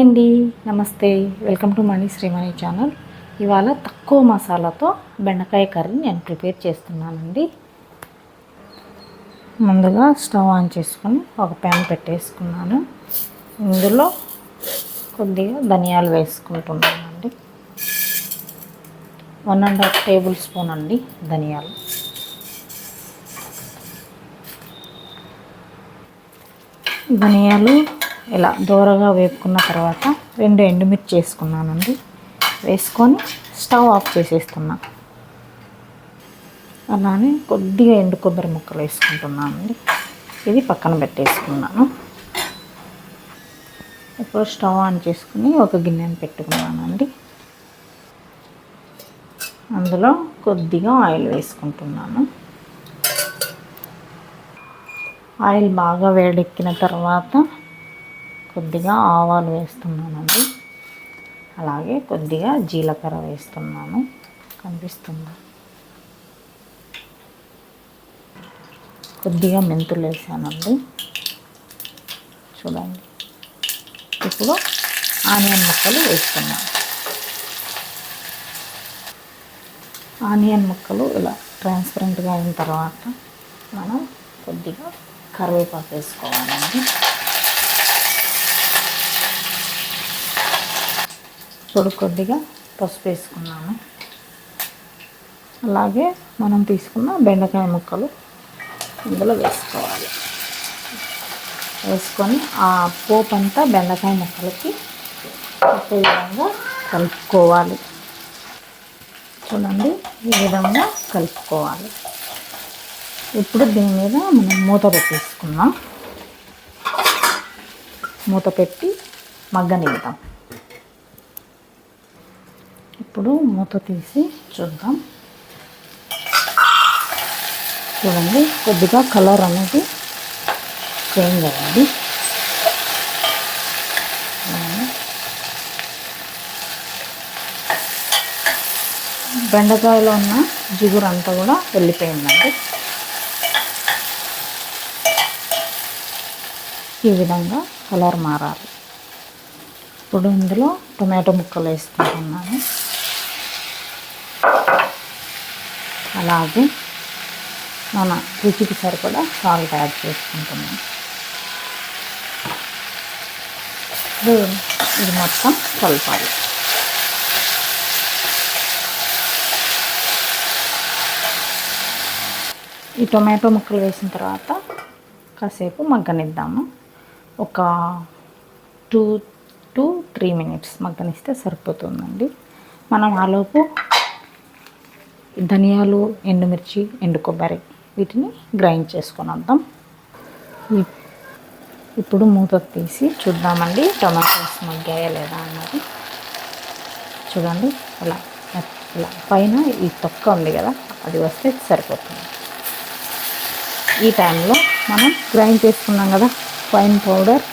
అండి నమస్తే. Welcome to money Srimani channel. ఇవాళ తక్కువ మసాలాతో బెండకాయ కర్రీ నేను ప్రిపేర్ చేస్తున్నానండి. ముందుగా స్టవ్ ఆన్ చేసుకొని ఒక ప్యాన్ పెట్టేసుకున్నాను. ఇందులో కొద్దిగా ధనియాలు వేసుకుంటున్నానండి. One and half tablespoon అండి ధనియాలు. ధనియాలు ఇలా దూరగా వేపుకున్న తర్వాత రెండు ఎండుమిర్చి వేసుకున్నానండి. వేసుకొని స్టవ్ ఆఫ్ చేసేస్తున్నా. అలానే కొద్దిగా ఎండు కొబ్బరి ముక్కలు వేసుకుంటున్నానండి. ఇది పక్కన పెట్టేసుకున్నాను. ఇప్పుడు స్టవ్ ఆన్ చేసుకుని ఒక గిన్నెను పెట్టుకున్నానండి. అందులో కొద్దిగా ఆయిల్ వేసుకుంటున్నాను. ఆయిల్ బాగా వేడెక్కిన తర్వాత కొద్దిగా ఆవాలు వేస్తున్నానండి. అలాగే కొద్దిగా జీలకర్ర వేస్తున్నాను. కనిపిస్తుంది? కొద్దిగా మెంతులు వేసానండి. చూడండి. ఇప్పుడు ఆనియన్ ముక్కలు వేస్తున్నాను. ఆనియన్ ముక్కలు ఇలా ట్రాన్స్పరెంట్గా అయిన తర్వాత మనం కొద్దిగా కరివేపాకు వేసుకోవాలండి. ఇప్పుడు కొద్దిగా పసుపు వేసుకున్నాను. అలాగే మనం తీసుకున్న బెండకాయ ముక్కలు ఇందులో వేసుకోవాలి. వేసుకొని ఆ పోపు అంతా బెండకాయ ముక్కలకి ఒకే విధంగా కలుపుకోవాలి. చూడండి ఈ విధంగా కలుపుకోవాలి. ఇప్పుడు దీని మీద మనం మూత పెట్టేసుకుందాం. మూత పెట్టి మగ్గనిద్దాం. ఇప్పుడు మూత తీసి చూద్దాం. చూడండి కొద్దిగా కలర్ అనేది చేంజ్ అయ్యింది బెండకాయలో ఉన్న జిగురు అంతా కూడా వెళ్ళిపోయిందండి. ఈ విధంగా కలర్ మారాలి. ఇప్పుడు ఇందులో టొమాటో ముక్కలు వేసుకుంటున్నాను అలాగే మన రుచికి సరిపడా సాల్ట్ యాడ్ చేసుకుంటున్నాం. ఇది మొత్తం కలపాలి. ఈ టొమాటో ముక్కలు వేసిన తర్వాత కాసేపు మగ్గనిద్దాము. ఒక టూ టు త్రీ మినిట్స్ మగ్గనిస్తే సరిపోతుందండి. మనం ఆలోపు ధనియాలు ఎండుమిర్చి ఎండు కొబ్బరి వీటిని గ్రైండ్ చేసుకొని వద్దాం. ఇప్పుడు మూత తీసి చూద్దామండి టొమాటోస్ మగ్గాయా లేదా అన్నది. చూడండి ఇలా ఇలా. పైన ఈ తొక్క ఉంది కదా అది వస్తే సరిపోతుంది. ఈ టైంలో మనం గ్రైండ్ చేసుకున్నాం కదా ఫైన్ పౌడర్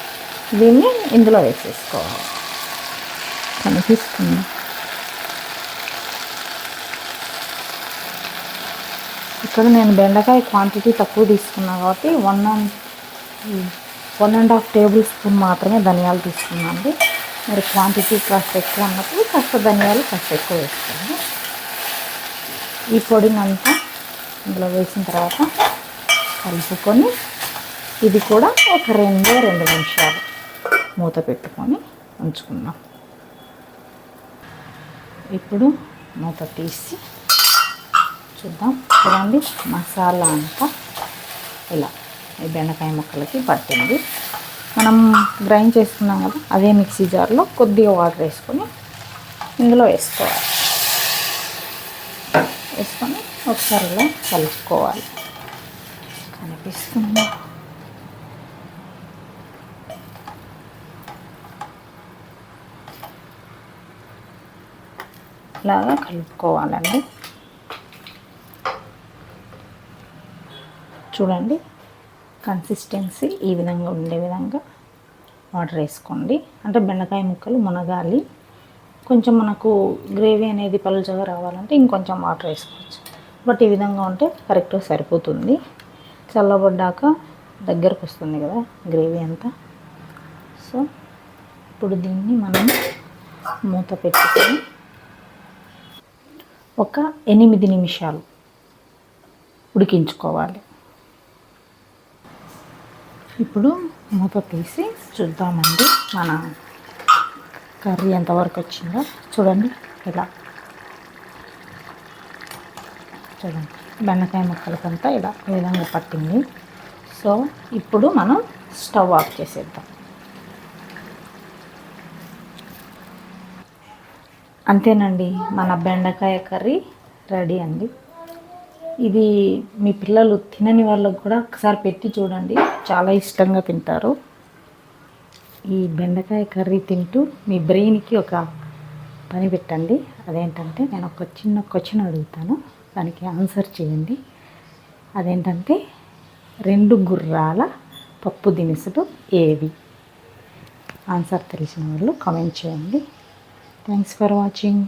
దీన్ని ఇందులో వేసేసుకోవాలి. కనిపిస్తుంది. ఇక్కడ నేను బెండకాయ క్వాంటిటీ తక్కువ తీసుకున్నాను కాబట్టి one and one and half tablespoon మాత్రమే ధనియాలు తీసుకున్నాను మరి క్వాంటిటీ కాస్త ఎక్కువ ఉన్నప్పుడు కాస్త ధనియాలు కాస్త ఎక్కువ వేసుకోండి. ఈ పొడిని అంతా ఇందులో వేసిన తర్వాత కలుపుకొని ఇది కూడా ఒక రెండే రెండు నిమిషాలు మూత పెట్టుకొని ఉంచుకున్నాం ఇప్పుడు మూత తీసి చూద్దాం. చూడండి మసాలా అంతా ఇలా ఈ బెండకాయ ముక్కలకి పట్టింది. మనం గ్రైండ్ చేసుకున్నాం కదా అదే మిక్సీ జార్లో కొద్దిగా వాటర్ వేసుకొని ఇందులో వేసుకోవాలి. వేసుకొని ఒకసారి ఇలా కలుపుకోవాలి. కనిపిస్తుంది? ఇలాగా కలుపుకోవాలండి. చూడండి. కన్సిస్టెన్సీ ఈ విధంగా ఉండే విధంగా వాటర్ వేసుకోండి. అంటే బెండకాయ ముక్కలు మునగాలి. కొంచెం మనకు గ్రేవీ అనేది పలుచగా రావాలంటే ఇంకొంచెం వాటర్ వేసుకోవచ్చు. బట్ ఈ విధంగా ఉంటే కరెక్ట్గా సరిపోతుంది. చల్లబడ్డాక దగ్గరకు వస్తుంది కదా గ్రేవీ అంతా. సో ఇప్పుడు దీన్ని మనం మూత పెట్టుకొని ఒక ఎనిమిది నిమిషాలు ఉడికించుకోవాలి. ఇప్పుడు మూత తీసి చూద్దామండి మన కర్రీ ఎంతవరకు వచ్చిందో. చూడండి ఇలా. చూడండి బెండకాయ ముక్కలకంతా ఇలా ఈ విధంగా పట్టింది. సో ఇప్పుడు మనం స్టవ్ ఆఫ్ చేసేద్దాం. అంతేనండి మన బెండకాయ కర్రీ రెడీ అండి. ఇది మీ పిల్లలు తినని వాళ్ళకు కూడా ఒకసారి పెట్టి చూడండి. చాలా ఇష్టంగా తింటారు. ఈ బెండకాయ కర్రీ తింటూ మీ బ్రెయిన్కి ఒక పని పెట్టండి. అదేంటంటే నేను ఒక చిన్న క్వశ్చన్ అడుగుతాను. దానికి ఆన్సర్ చేయండి. అదేంటంటే రెండు గుర్రాల పప్పు దినుసులు ఏవి? ఆన్సర్ తెలిసిన వాళ్ళు కామెంట్ చేయండి. Thanks for watching.